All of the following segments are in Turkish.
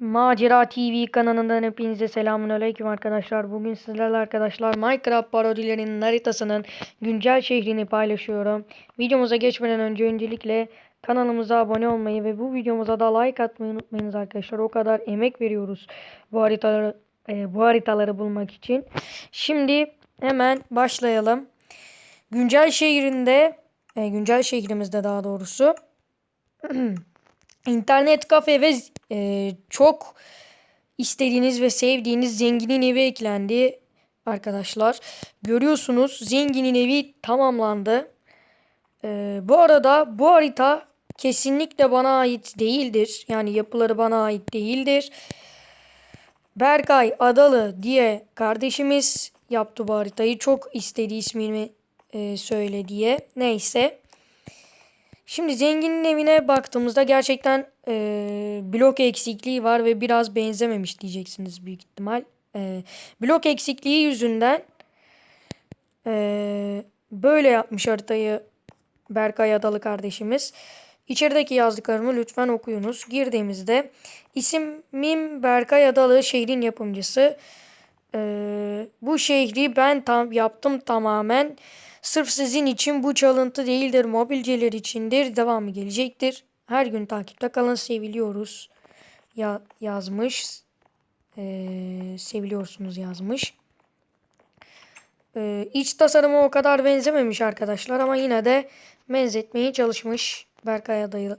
Macera TV kanalından hepinize selamun aleyküm arkadaşlar. Bugün sizlerle arkadaşlar Minecraft parodilerinin haritasının güncel şehrini paylaşıyorum. Videomuza geçmeden önce öncelikle kanalımıza abone olmayı ve bu videomuza da like atmayı unutmayınız arkadaşlar. O kadar emek veriyoruz bu haritaları e, bu haritaları bulmak için. Şimdi hemen başlayalım. Güncel şehrinde e, güncel şehrimizde daha doğrusu İnternet kafe ve e, çok istediğiniz ve sevdiğiniz zenginin evi eklendi arkadaşlar. Görüyorsunuz zenginin evi tamamlandı. E, bu arada bu harita kesinlikle bana ait değildir. Yani yapıları bana ait değildir. Berkay Adalı diye kardeşimiz yaptı bu haritayı. Çok istedi ismini e, söyle diye. Neyse. Şimdi zenginin evine baktığımızda gerçekten e, blok eksikliği var ve biraz benzememiş diyeceksiniz büyük ihtimal. E, blok eksikliği yüzünden e, böyle yapmış haritayı Berkay Adalı kardeşimiz. İçerideki yazdıklarımı lütfen okuyunuz. Girdiğimizde isimim Berkay Adalı şehrin yapımcısı. E, bu şehri ben tam yaptım tamamen. Sırf sizin için bu çalıntı değildir, mobilceler içindir. Devamı gelecektir. Her gün takipte kalın, seviliyoruz. Ya yazmış. Ee, seviliyorsunuz yazmış. Ee, iç tasarımı o kadar benzememiş arkadaşlar ama yine de benzetmeye çalışmış Berkay Adayı,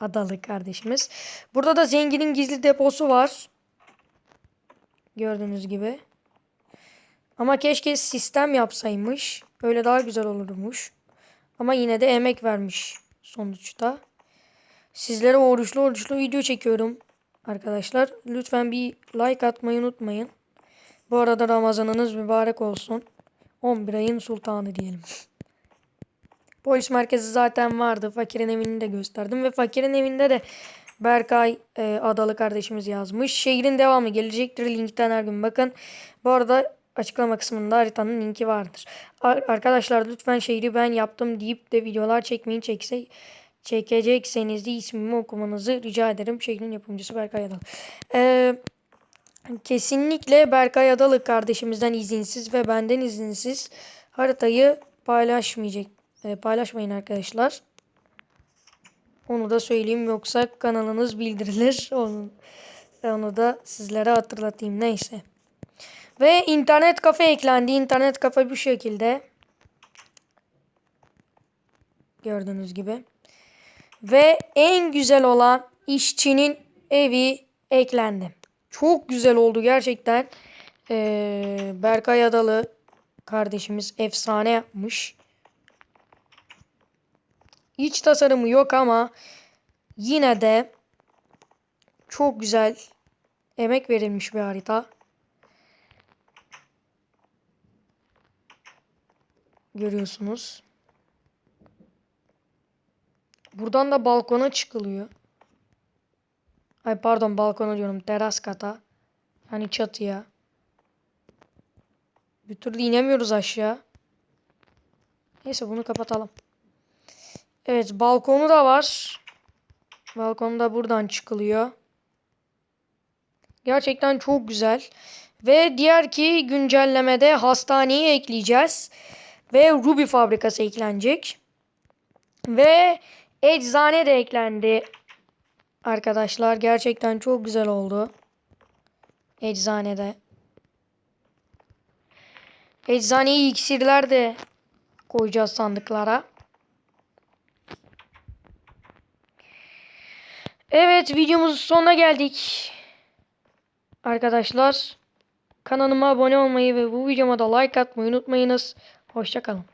Adalı kardeşimiz. Burada da zenginin gizli deposu var. Gördüğünüz gibi. Ama keşke sistem yapsaymış. Öyle daha güzel olurmuş. Ama yine de emek vermiş sonuçta. Sizlere oruçlu oruçlu video çekiyorum arkadaşlar. Lütfen bir like atmayı unutmayın. Bu arada Ramazanınız mübarek olsun. 11 ayın sultanı diyelim. Polis merkezi zaten vardı. Fakirin evini de gösterdim. Ve fakirin evinde de Berkay e, Adalı kardeşimiz yazmış. Şehrin devamı gelecektir. Linkten her gün bakın. Bu arada açıklama kısmında haritanın linki vardır. Ar arkadaşlar lütfen şehri ben yaptım deyip de videolar çekmeyin çekse çekecekseniz de ismimi okumanızı rica ederim. Şehrin yapımcısı Berkay Adalı. Ee, kesinlikle Berkay Adalı kardeşimizden izinsiz ve benden izinsiz haritayı paylaşmayacak. E, paylaşmayın arkadaşlar. Onu da söyleyeyim yoksa kanalınız bildirilir. Onu, onu da sizlere hatırlatayım. Neyse. Ve internet kafe eklendi. İnternet kafe bu şekilde. Gördüğünüz gibi. Ve en güzel olan işçinin evi eklendi. Çok güzel oldu gerçekten. Ee, Berkay Adalı kardeşimiz efsane yapmış. İç tasarımı yok ama yine de çok güzel emek verilmiş bir harita. Görüyorsunuz. Buradan da balkona çıkılıyor. Ay pardon balkona diyorum teras kata. Yani çatıya. Bir türlü inemiyoruz aşağı. Neyse bunu kapatalım. Evet balkonu da var. Balkonu da buradan çıkılıyor. Gerçekten çok güzel. Ve diğer ki güncellemede hastaneyi ekleyeceğiz. Ve Ruby fabrikası eklenecek. Ve eczane de eklendi. Arkadaşlar gerçekten çok güzel oldu. Eczanede. Eczaneyi iksirler de koyacağız sandıklara. Evet videomuzun sonuna geldik. Arkadaşlar kanalıma abone olmayı ve bu videoma da like atmayı unutmayınız. Hoşçakalın.